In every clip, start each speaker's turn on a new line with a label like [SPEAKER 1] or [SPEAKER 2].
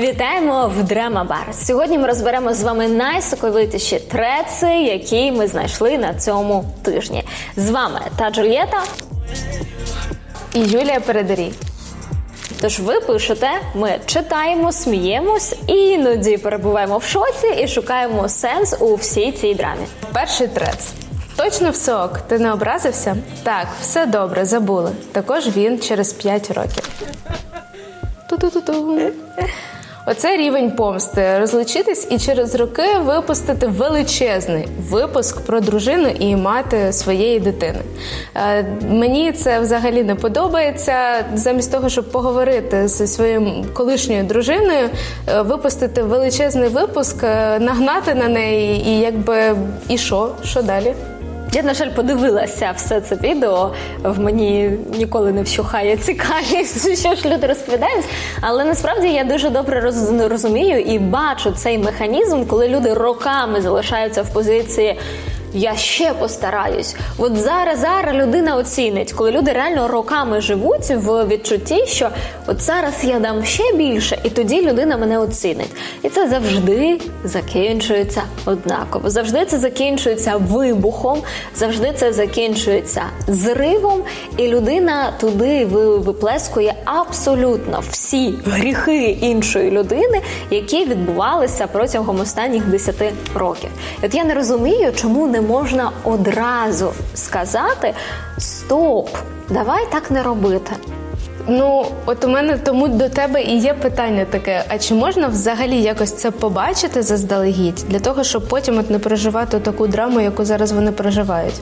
[SPEAKER 1] Вітаємо в Драма Бар. Сьогодні ми розберемо з вами найсоковитіші треци, які ми знайшли на цьому тижні. З вами та Джульєта.
[SPEAKER 2] І Юлія Передарій.
[SPEAKER 1] Тож ви пишете, ми читаємо, сміємось, іноді перебуваємо в шоці і шукаємо сенс у всій цій драмі.
[SPEAKER 2] Перший трец. Точно все ок. Ти не образився? Так, все добре, забули. Також він через 5 років. Ту-ту-ту-ту. Оце рівень помсти. Розлучитись і через роки випустити величезний випуск про дружину і мати своєї дитини. Е, мені це взагалі не подобається. Замість того, щоб поговорити зі своєю колишньою дружиною, е, випустити величезний випуск, е, нагнати на неї, і якби і що? Що далі?
[SPEAKER 1] Я, на жаль, подивилася все це відео. В мені ніколи не вщухає цікавість, що ж люди розповідають. Але насправді я дуже добре роз- розумію і бачу цей механізм, коли люди роками залишаються в позиції. Я ще постараюсь. От зараз зараз людина оцінить, коли люди реально роками живуть в відчутті, що от зараз я дам ще більше, і тоді людина мене оцінить. І це завжди закінчується однаково. Завжди це закінчується вибухом, завжди це закінчується зривом, і людина туди виплескує абсолютно всі гріхи іншої людини, які відбувалися протягом останніх 10 років. От я не розумію, чому не можна одразу сказати стоп, давай так не робити.
[SPEAKER 2] Ну, от у мене тому до тебе і є питання таке: а чи можна взагалі якось це побачити заздалегідь для того, щоб потім от не переживати таку драму, яку зараз вони переживають?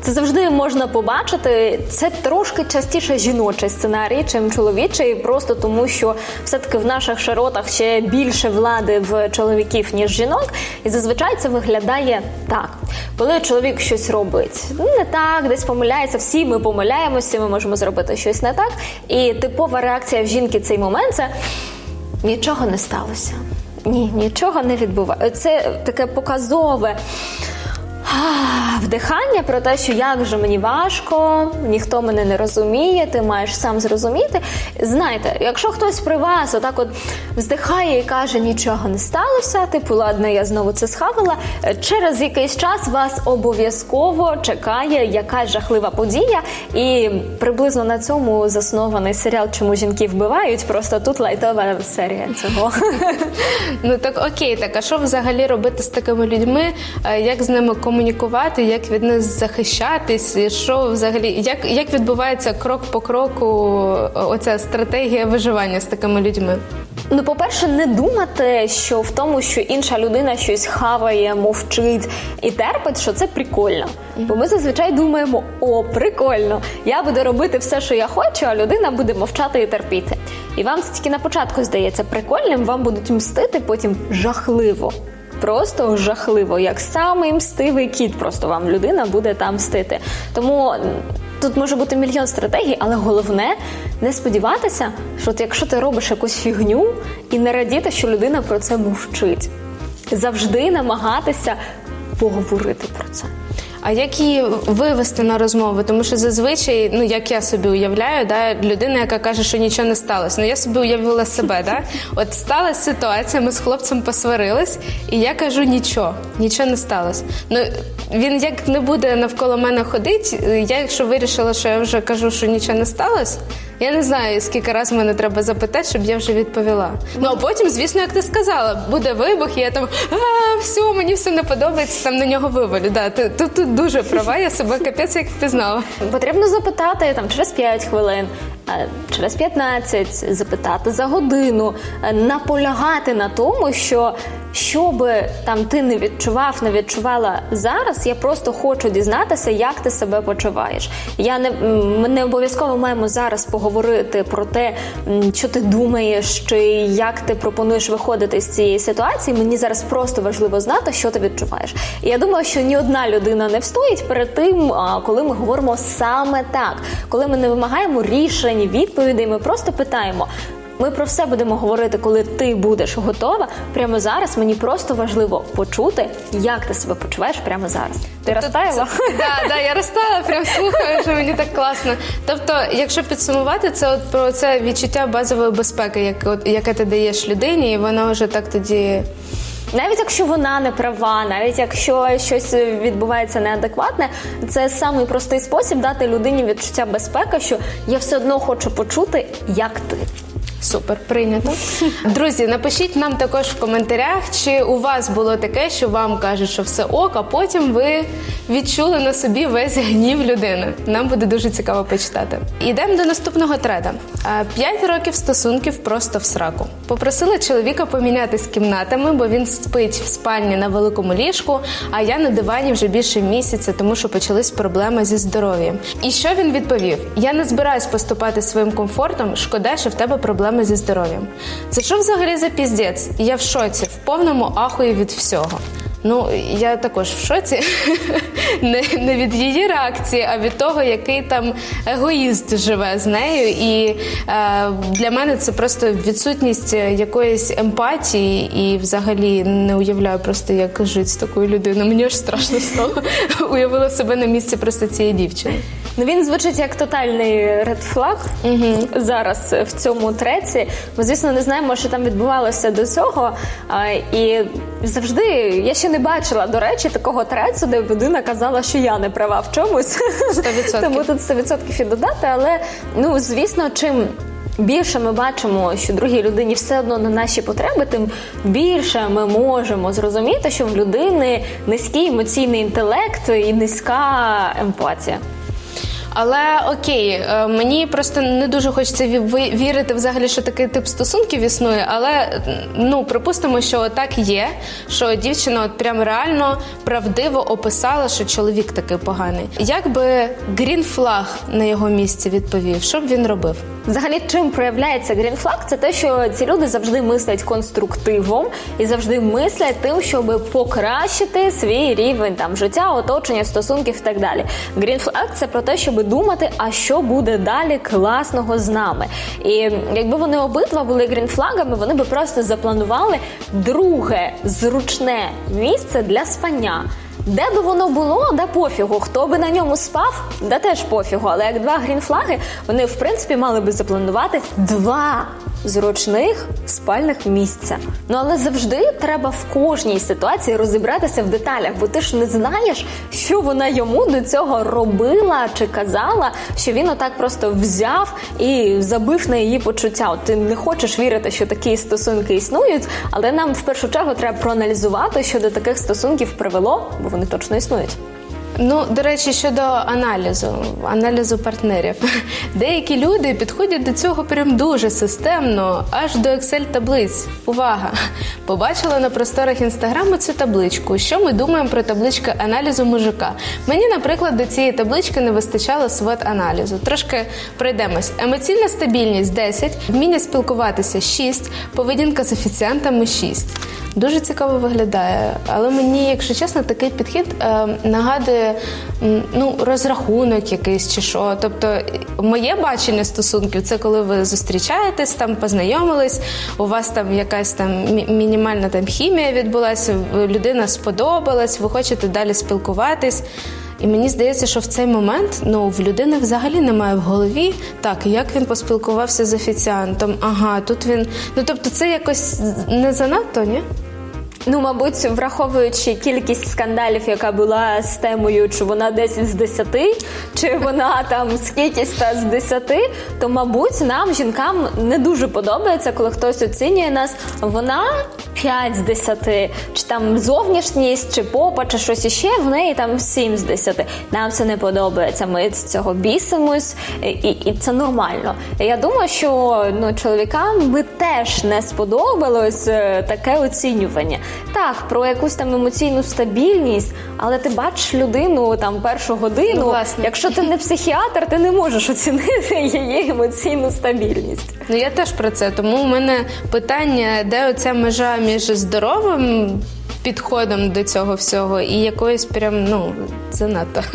[SPEAKER 1] Це завжди можна побачити. Це трошки частіше жіночий сценарій, чим чоловічий, просто тому що все-таки в наших широтах ще більше влади в чоловіків, ніж жінок. І зазвичай це виглядає так. Коли чоловік щось робить не так, десь помиляється, всі ми помиляємося, ми можемо зробити щось не так. І типова реакція в жінки цей момент це нічого не сталося. Ні, нічого не відбувається. Це таке показове. Вдихання про те, що як же мені важко, ніхто мене не розуміє, ти маєш сам зрозуміти. Знаєте, якщо хтось при вас отак от вздихає і каже, нічого не сталося, типу, ладно, я знову це схавала. е, Через якийсь час вас обов'язково чекає якась жахлива подія, і приблизно на цьому заснований серіал Чому жінки вбивають. Просто тут лайтова серія цього.
[SPEAKER 2] Ну так окей, так а що взагалі робити з такими людьми? Е, Як з ними комунікувати, як від них захищатись? Що взагалі, як, як відбувається крок по кроку е, оця стратегія виживання з такими людьми?
[SPEAKER 1] Ну, по-перше, не думати, що в тому, що інша людина щось хаває, мовчить і терпить, що це прикольно. Бо ми зазвичай думаємо: о, прикольно! Я буду робити все, що я хочу, а людина буде мовчати і терпіти. І вам це тільки на початку здається прикольним, вам будуть мстити потім жахливо. Просто жахливо, як самий мстивий кіт, просто вам людина буде там мстити. Тому тут може бути мільйон стратегій, але головне не сподіватися, що якщо ти робиш якусь фігню і не радіти, що людина про це мовчить. Завжди намагатися поговорити про це.
[SPEAKER 2] А як її вивести на розмову? Тому що зазвичай, ну як я собі уявляю, да, людина, яка каже, що нічого не сталося. Ну я собі уявила себе, да? От сталася ситуація, ми з хлопцем посварились, і я кажу нічого, нічого не сталося. Ну він як не буде навколо мене ходити, я якщо вирішила, що я вже кажу, що нічого не сталося. Я не знаю, скільки разів мене треба запитати, щоб я вже відповіла. Ну а потім, звісно, як ти сказала, буде вибух, і я там а, все, мені все не подобається, там на нього вивалю. Да, ти тут дуже права, я себе капець як впізнала.
[SPEAKER 1] Потрібно запитати там через 5 хвилин, через 15, запитати за годину, е, наполягати на тому, що що би там ти не відчував, не відчувала зараз, я просто хочу дізнатися, як ти себе почуваєш. Я не ми не обов'язково маємо зараз поговорити про те, що ти думаєш, чи як ти пропонуєш виходити з цієї ситуації. Мені зараз просто важливо знати, що ти відчуваєш. І я думаю, що ні одна людина не встоїть перед тим, коли ми говоримо саме так, коли ми не вимагаємо рішень, відповідей, ми просто питаємо. Ми про все будемо говорити, коли ти будеш готова. Прямо зараз мені просто важливо почути, як ти себе почуваєш прямо зараз. Ти розтаяла?
[SPEAKER 2] Да, да, я розстала, прям слухаю, що мені так класно. Тобто, якщо підсумувати, це от про це відчуття базової безпеки, яке ти даєш людині, і воно вже так тоді.
[SPEAKER 1] Навіть якщо вона не права, навіть якщо щось відбувається неадекватне, це самий простий спосіб дати людині відчуття безпеки, що я все одно хочу почути, як ти.
[SPEAKER 2] Супер, прийнято. Друзі, напишіть нам також в коментарях, чи у вас було таке, що вам кажуть, що все ок, а потім ви відчули на собі весь гнів людини. Нам буде дуже цікаво почитати. Ідемо до наступного треда. П'ять років стосунків просто в сраку. Попросила чоловіка помінятись кімнатами, бо він спить в спальні на великому ліжку, а я на дивані вже більше місяця, тому що почались проблеми зі здоров'ям. І що він відповів? Я не збираюсь поступати своїм комфортом. Шкода, що в тебе проблеми зі здоров'ям. Це що взагалі за піздець? Я в шоці, в повному ахуї від всього. Ну, я також в шоці не, не від її реакції, а від того, який там егоїст живе з нею. І е, для мене це просто відсутність якоїсь емпатії, і взагалі не уявляю просто, як жити з такою людиною. Мені аж страшно стало. Уявила себе на місці просто цієї дівчини.
[SPEAKER 1] Ну він звучить як тотальний редфлаг зараз в цьому треці. Ми, звісно, не знаємо, що там відбувалося до цього. А, і завжди я ще не бачила, до речі, такого трецу, де людина казала, що я не права в чомусь.
[SPEAKER 2] 100%.
[SPEAKER 1] Тому тут 100% і додати. Але ну звісно, чим. Більше ми бачимо, що другій людині все одно на наші потреби, тим більше ми можемо зрозуміти, що в людини низький емоційний інтелект і низька емпатія.
[SPEAKER 2] Але окей, е, мені просто не дуже хочеться ві- вірити взагалі, що такий тип стосунків існує. Але ну припустимо, що так є, що дівчина от прям реально правдиво описала, що чоловік такий поганий. Як би грінфлаг на його місці відповів, що б він робив?
[SPEAKER 1] Взагалі, чим проявляється грінфлаг, це те, що ці люди завжди мислять конструктивом і завжди мислять тим, щоб покращити свій рівень там життя, оточення, стосунків і так далі. Грінфлаг це про те, щоб думати, а що буде далі класного з нами. І якби вони обидва були грінфлагами, вони би просто запланували друге зручне місце для спання. Де би воно було, де пофігу. Хто би на ньому спав, де теж пофігу. Але як два грінфлаги, вони в принципі мали би запланувати два зручних спальних місця. Ну але завжди треба в кожній ситуації розібратися в деталях, бо ти ж не знаєш, що вона йому до цього робила чи казала, що він отак просто взяв і забив на її почуття. От ти не хочеш вірити, що такі стосунки існують, але нам в першу чергу треба проаналізувати, що до таких стосунків привело, бо вони точно існують.
[SPEAKER 2] Ну, до речі, щодо аналізу, аналізу партнерів. Деякі люди підходять до цього прям дуже системно, аж до Excel-таблиць. Увага! Побачила на просторах інстаграму цю табличку. Що ми думаємо про таблички аналізу мужика? Мені, наприклад, до цієї таблички не вистачало свот аналізу. Трошки пройдемось. Емоційна стабільність 10, вміння спілкуватися 6, поведінка з офіціантами 6. Дуже цікаво виглядає, але мені, якщо чесно, такий підхід е, нагадує ну, розрахунок якийсь чи що. Тобто, моє бачення стосунків це коли ви зустрічаєтесь, там познайомились, у вас там якась там мінімальна там хімія відбулася, людина сподобалась, ви хочете далі спілкуватись. І мені здається, що в цей момент ну в людини взагалі немає в голові так, як він поспілкувався з офіціантом. Ага, тут він. Ну тобто, це якось не занадто, ні?
[SPEAKER 1] Ну, мабуть, враховуючи кількість скандалів, яка була з темою, чи вона 10 з 10, чи вона там скількись та з 10, то мабуть нам, жінкам, не дуже подобається, коли хтось оцінює нас. Вона 5 з 10, чи там зовнішність, чи попа, чи щось іще, в неї там 7 з 10. Нам це не подобається. Ми з цього бісимось, і, і це нормально. Я думаю, що ну, чоловікам би теж не сподобалось е, таке оцінювання. Так, про якусь там емоційну стабільність, але ти бачиш людину там першу годину.
[SPEAKER 2] Ну, власне.
[SPEAKER 1] Якщо ти не психіатр, ти не можеш оцінити її емоційну стабільність.
[SPEAKER 2] Ну я теж про це. Тому у мене питання, де оця межа між здоровим підходом до цього всього і якоюсь прям ну занадто.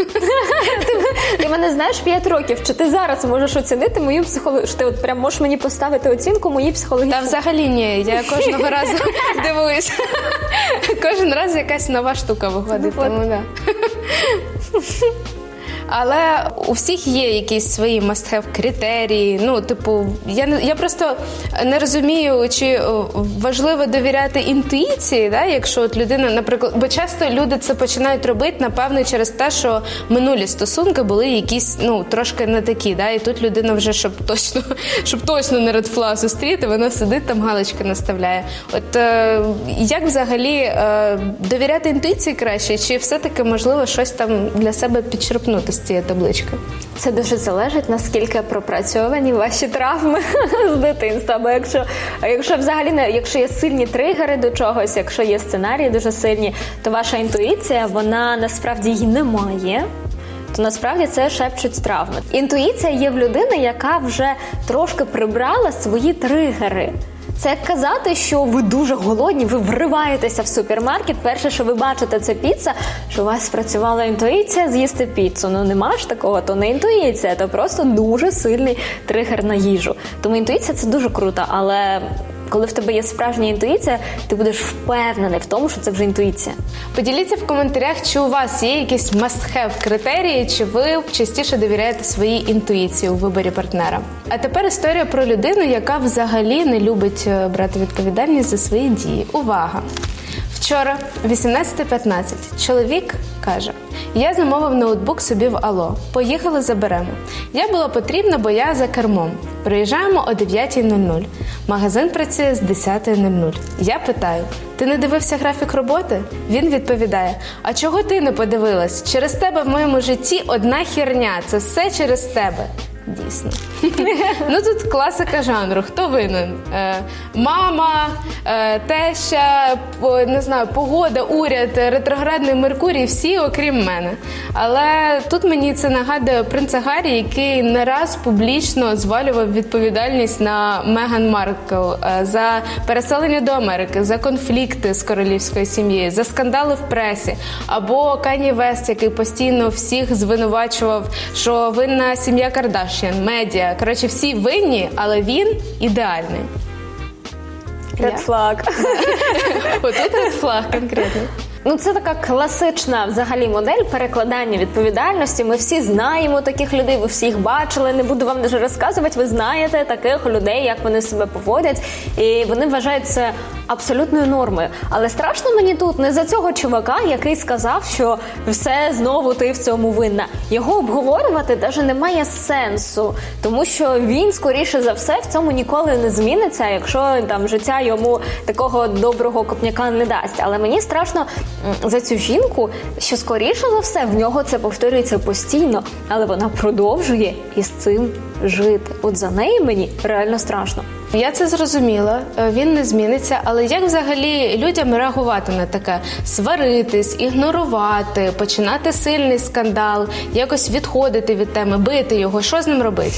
[SPEAKER 1] Ти мене знаєш 5 років. Чи ти зараз можеш оцінити мою психологію? Ти от прям можеш мені поставити оцінку моїй
[SPEAKER 2] Та взагалі ні, я кожного разу дивуюсь. Кожен раз якась нова штука виходить. Тому да. Але у всіх є якісь свої must-have критерії. Ну, типу, я не я просто не розумію, чи важливо довіряти інтуїції, да, якщо от людина, наприклад, бо часто люди це починають робити, напевно, через те, що минулі стосунки були якісь ну трошки не такі. Да, і тут людина вже щоб точно, щоб точно не редфла зустріти, вона сидить там галочки наставляє. От е, як взагалі е, довіряти інтуїції краще, чи все-таки можливо щось там для себе підчерпнути з цієї таблички?
[SPEAKER 1] Це дуже залежить, наскільки пропрацьовані ваші травми з дитинства. Бо якщо, якщо взагалі не якщо є сильні тригери до чогось, якщо є сценарії дуже сильні, то ваша інтуїція вона насправді її немає. То насправді це шепчуть травми. Інтуїція є в людини, яка вже трошки прибрала свої тригери. Це казати, що ви дуже голодні, ви вриваєтеся в супермаркет. Перше, що ви бачите, це піца. Що у вас спрацювала інтуїція з'їсти піцу. Ну нема ж такого, то не інтуїція, то просто дуже сильний тригер на їжу. Тому інтуїція це дуже круто, але коли в тебе є справжня інтуїція, ти будеш впевнений в тому, що це вже інтуїція.
[SPEAKER 2] Поділіться в коментарях, чи у вас є якісь must-have критерії, чи ви частіше довіряєте своїй інтуїції у виборі партнера. А тепер історія про людину, яка взагалі не любить е, брати відповідальність за свої дії. Увага! Вчора, 18.15, чоловік каже: Я замовив ноутбук собі в Ало. Поїхали заберемо. Я була потрібна, бо я за кермом. Приїжджаємо о 9.00. Магазин працює з 10.00. Я питаю: ти не дивився графік роботи? Він відповідає: А чого ти не подивилась? Через тебе в моєму житті одна херня. Це все через тебе. Дійсно. ну тут класика жанру. Хто винен? Е, мама, е, теща, по- не знаю, погода, уряд, ретроградний Меркурій, всі окрім мене. Але тут мені це нагадує принца Гаррі, який не раз публічно звалював відповідальність на Меган Маркл е, за переселення до Америки, за конфлікти з королівською сім'єю, за скандали в пресі. Або Кані Вест, який постійно всіх звинувачував, що винна сім'я Кардашян, медіа. Коротше, всі винні, але він ідеальний.
[SPEAKER 1] Red flag.
[SPEAKER 2] Отут флаг конкретно.
[SPEAKER 1] Ну, це така класична взагалі модель перекладання відповідальності. Ми всі знаємо таких людей, ви всіх бачили. Не буду вам дуже розказувати. Ви знаєте таких людей, як вони себе поводять, і вони вважають це абсолютною нормою. Але страшно мені тут не за цього чувака, який сказав, що все знову ти в цьому винна. Його обговорювати навіть немає сенсу, тому що він скоріше за все в цьому ніколи не зміниться, якщо там життя йому такого доброго копняка не дасть. Але мені страшно за цю жінку, що скоріше за все в нього це повторюється постійно, але вона продовжує із цим жити. От за неї мені реально страшно.
[SPEAKER 2] Я це зрозуміла, е, він не зміниться. Але як взагалі людям реагувати на таке? Сваритись, ігнорувати, починати сильний скандал, якось відходити від теми, бити його. Що з ним робити?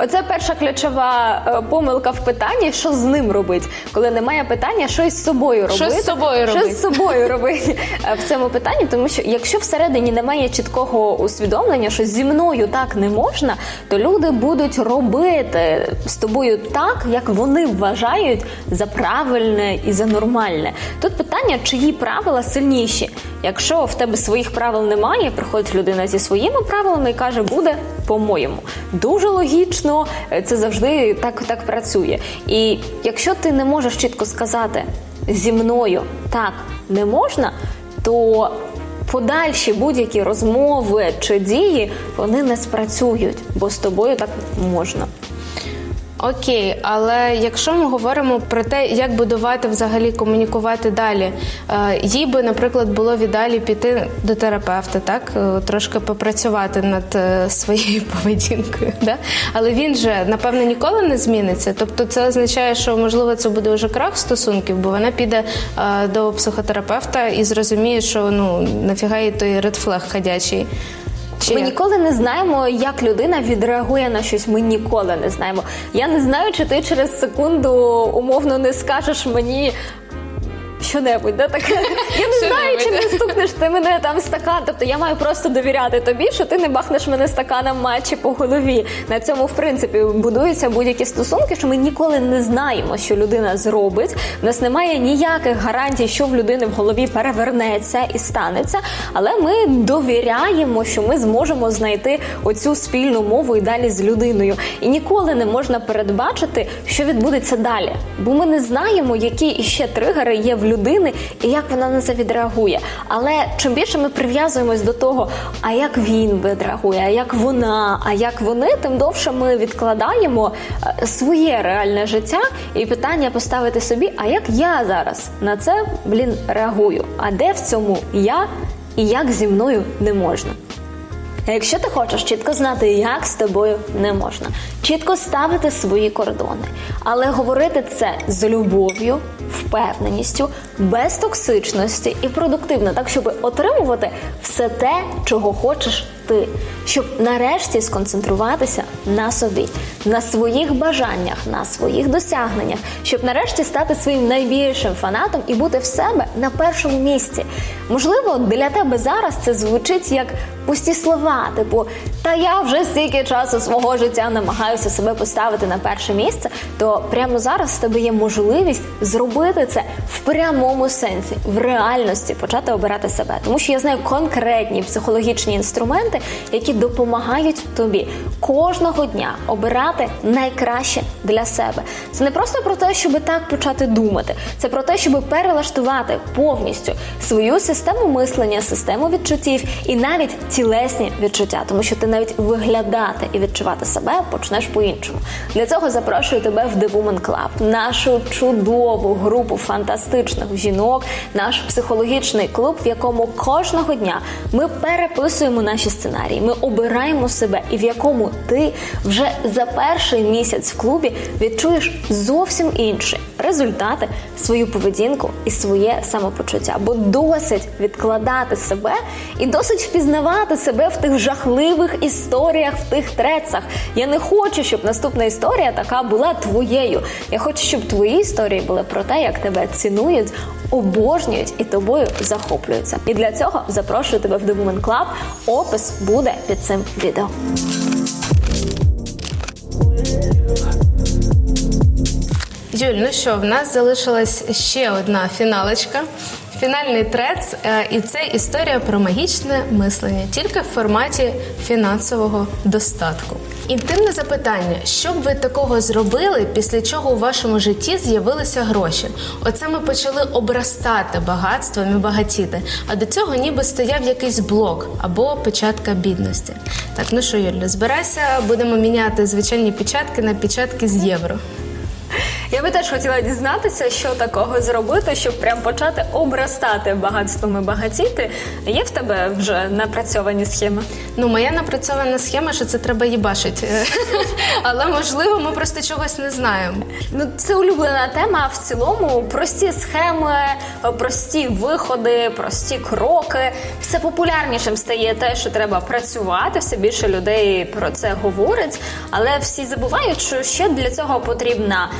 [SPEAKER 1] Оце перша ключова е, помилка в питанні, що з ним робить, коли немає питання, що із собою робити.
[SPEAKER 2] Що з собою
[SPEAKER 1] Що
[SPEAKER 2] робити?
[SPEAKER 1] з собою робити е, в цьому питанні, тому що якщо всередині немає чіткого усвідомлення, що зі мною так не можна, то люди будуть робити з тобою так, як вони вважають за правильне і за нормальне. Тут питання, чиї правила сильніші. Якщо в тебе своїх правил немає, приходить людина зі своїми правилами і каже, буде по-моєму. Дуже логічно, е, це завжди так, так працює. І якщо ти не можеш чітко сказати зі мною так не можна, то подальші будь-які розмови чи дії вони не спрацюють, бо з тобою так можна.
[SPEAKER 2] Окей, але якщо ми говоримо про те, як будувати взагалі комунікувати далі, е, їй би, наприклад, було в ідеалі піти до терапевта, так Е, трошки попрацювати над е, своєю поведінкою. Да? Але він же напевно ніколи не зміниться. Тобто, це означає, що можливо це буде вже крах стосунків, бо вона піде до психотерапевта і зрозуміє, що ну нафіга їй той редфлег ходячий. Чи
[SPEAKER 1] Ми ніколи не знаємо, як людина відреагує на щось. Ми ніколи не знаємо. Я не знаю, чи ти через секунду умовно не скажеш мені. Що-небудь, да, таке. Я не знаю, чи не стукнеш ти мене там стакан. Тобто я маю просто довіряти тобі, що ти не бахнеш мене стаканом матчі по голові. На цьому, в принципі, будуються будь-які стосунки, що ми ніколи не знаємо, що людина зробить. У нас немає ніяких гарантій, що в людини в голові перевернеться і станеться. Але ми довіряємо, що ми зможемо знайти оцю спільну мову і далі з людиною. І ніколи не можна передбачити, що відбудеться далі. Бо ми не знаємо, які іще тригери є в людини і як вона на це відреагує. Але чим більше ми прив'язуємось до того, а як він відреагує, а як вона, а як вони, тим довше ми відкладаємо е, своє реальне життя і питання поставити собі: а як я зараз на це блін реагую? А де в цьому я і як зі мною не можна? А Якщо ти хочеш чітко знати, як з тобою не можна, чітко ставити свої кордони, але говорити це з любов'ю, впевненістю, без токсичності і продуктивно, так щоб отримувати все те, чого хочеш ти, щоб нарешті сконцентруватися на собі, на своїх бажаннях, на своїх досягненнях, щоб нарешті стати своїм найбільшим фанатом і бути в себе на першому місці. Можливо, для тебе зараз це звучить як пусті слова, типу, та я вже стільки часу свого життя намагаюся себе поставити на перше місце. То прямо зараз в тебе є можливість зробити це в прямому сенсі, в реальності почати обирати себе. Тому що я знаю конкретні психологічні інструменти, які допомагають тобі кожного дня обирати найкраще для себе. Це не просто про те, щоб так почати думати, це про те, щоб перелаштувати повністю свою систему мислення, систему відчуттів і навіть тілесні відчуття, тому що ти навіть виглядати і відчувати себе почнеш по-іншому. Для цього запрошую тебе в The Woman Club, нашу чудову групу фантастичних жінок, наш психологічний клуб, в якому кожного дня ми переписуємо наші сценарії, ми обираємо себе, і в якому ти вже за перший місяць в клубі відчуєш зовсім інші результати, свою поведінку і своє самопочуття. Бо досить відкладати себе і досить впізнавати себе в тих жахливих історіях, в тих трецах. Я не хочу, щоб наступна історія така була твоєю. Я хочу, щоб твої історії були про те, як тебе цінують, обожнюють і тобою захоплюються. І для цього запрошую тебе в The Woman Club. Опис буде під цим відео.
[SPEAKER 2] Юль, ну що, в нас залишилась ще одна фіналочка. Фінальний трец, е, і це історія про магічне мислення, тільки в форматі фінансового достатку. Інтимне запитання: що б ви такого зробили, після чого у вашому житті з'явилися гроші? Оце ми почали обрастати багатством і багатіти. А до цього ніби стояв якийсь блок або печатка бідності. Так, ну що, Юль, збирайся, будемо міняти звичайні печатки на печатки з євро.
[SPEAKER 1] Я би теж хотіла дізнатися, що такого зробити, щоб прям почати обростати багатством і багатіти. Є в тебе вже напрацьовані схеми?
[SPEAKER 2] Ну, моя напрацьована схема, що це треба їбашити. Але можливо, ми просто чогось не знаємо.
[SPEAKER 1] Ну, це улюблена тема. В цілому прості схеми, прості виходи, прості кроки. Все популярнішим стає те, що треба працювати. Все більше людей про це говорять. Але всі забувають, що ще для цього потрібна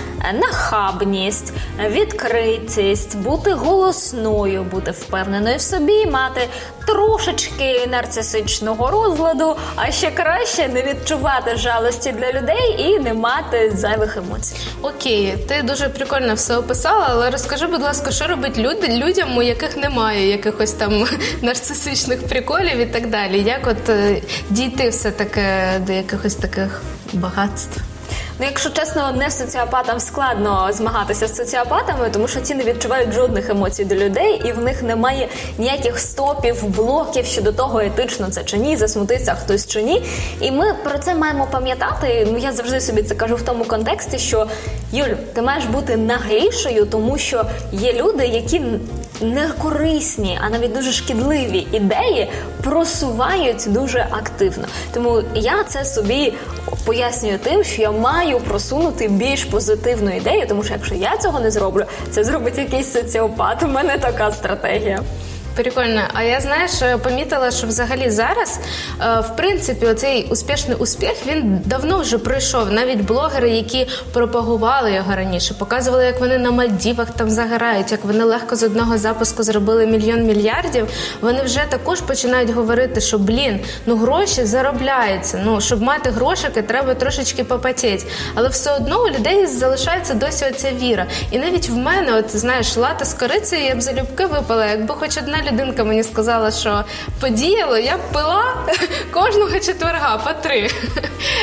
[SPEAKER 1] нахабність, відкритість, бути голосною, бути впевненою в собі, мати трошечки нарцисичного розладу, а ще краще не відчувати жалості для людей і не мати зайвих емоцій.
[SPEAKER 2] Окей, ти дуже прикольно все описала, але розкажи, будь ласка, що робить люди людям, у яких немає якихось там нарцисичних приколів і так далі. Як от е, дійти все таки до якихось таких багатств?
[SPEAKER 1] Ну, якщо чесно, не соціопатам складно змагатися з соціопатами, тому що ті не відчувають жодних емоцій до людей, і в них немає ніяких стопів, блоків щодо того, етично це чи ні, засмутиться хтось чи ні. І ми про це маємо пам'ятати. Ну я завжди собі це кажу в тому контексті, що Юль, ти маєш бути наглішою, тому що є люди, які не корисні, а навіть дуже шкідливі ідеї просувають дуже активно. Тому я це собі пояснюю тим, що я маю просунути більш позитивну ідею, тому що якщо я цього не зроблю, це зробить якийсь соціопат. У мене така стратегія.
[SPEAKER 2] Прикольно. А я знаєш, е, помітила, що взагалі зараз, е, в принципі, оцей успішний успіх він давно вже пройшов. Навіть блогери, які пропагували його раніше, показували, як вони на Мальдівах там загорають, як вони легко з одного запуску зробили мільйон мільярдів. Вони вже також починають говорити, що блін, ну гроші заробляються. Ну щоб мати грошики, треба трошечки попотіти. Але все одно у людей залишається досі оця віра. І навіть в мене, от знаєш, лата з корицею я б залюбки випила. Якби хоч одна людинка мені сказала, що подіяло, я б пила кожного четверга по три.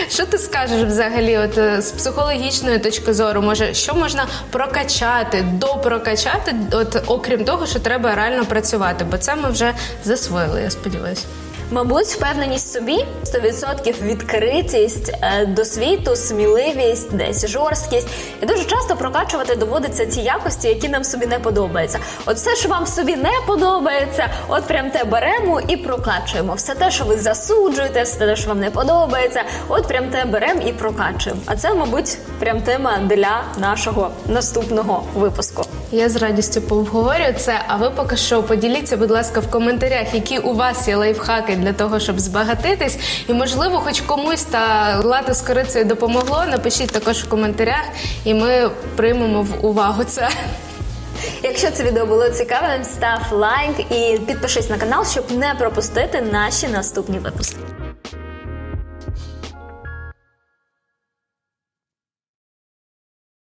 [SPEAKER 2] Що ти скажеш взагалі, от е, з психологічної точки зору, може, що можна прокачати, допрокачати, от окрім того, що треба реально працювати, бо це ми вже засвоїли, я сподіваюся.
[SPEAKER 1] Мабуть, впевненість собі, 100% відкритість е, до світу, сміливість, десь жорсткість. І дуже часто прокачувати доводиться ті якості, які нам собі не подобаються. От все, що вам собі не подобається, от прям те беремо і прокачуємо. Все те, що ви засуджуєте, все те, що вам не подобається, от прям те беремо і прокачуємо. А це, мабуть, прям тема для нашого наступного випуску.
[SPEAKER 2] Я з радістю пообговорю це. А ви поки що поділіться, будь ласка, в коментарях, які у вас є лайфхаки для того, щоб збагатитись. І можливо, хоч комусь та лати з корицею допомогло. Напишіть також в коментарях, і ми приймемо в увагу це.
[SPEAKER 1] Якщо це відео було цікавим, став лайк і підпишись на канал, щоб не пропустити наші наступні випуски.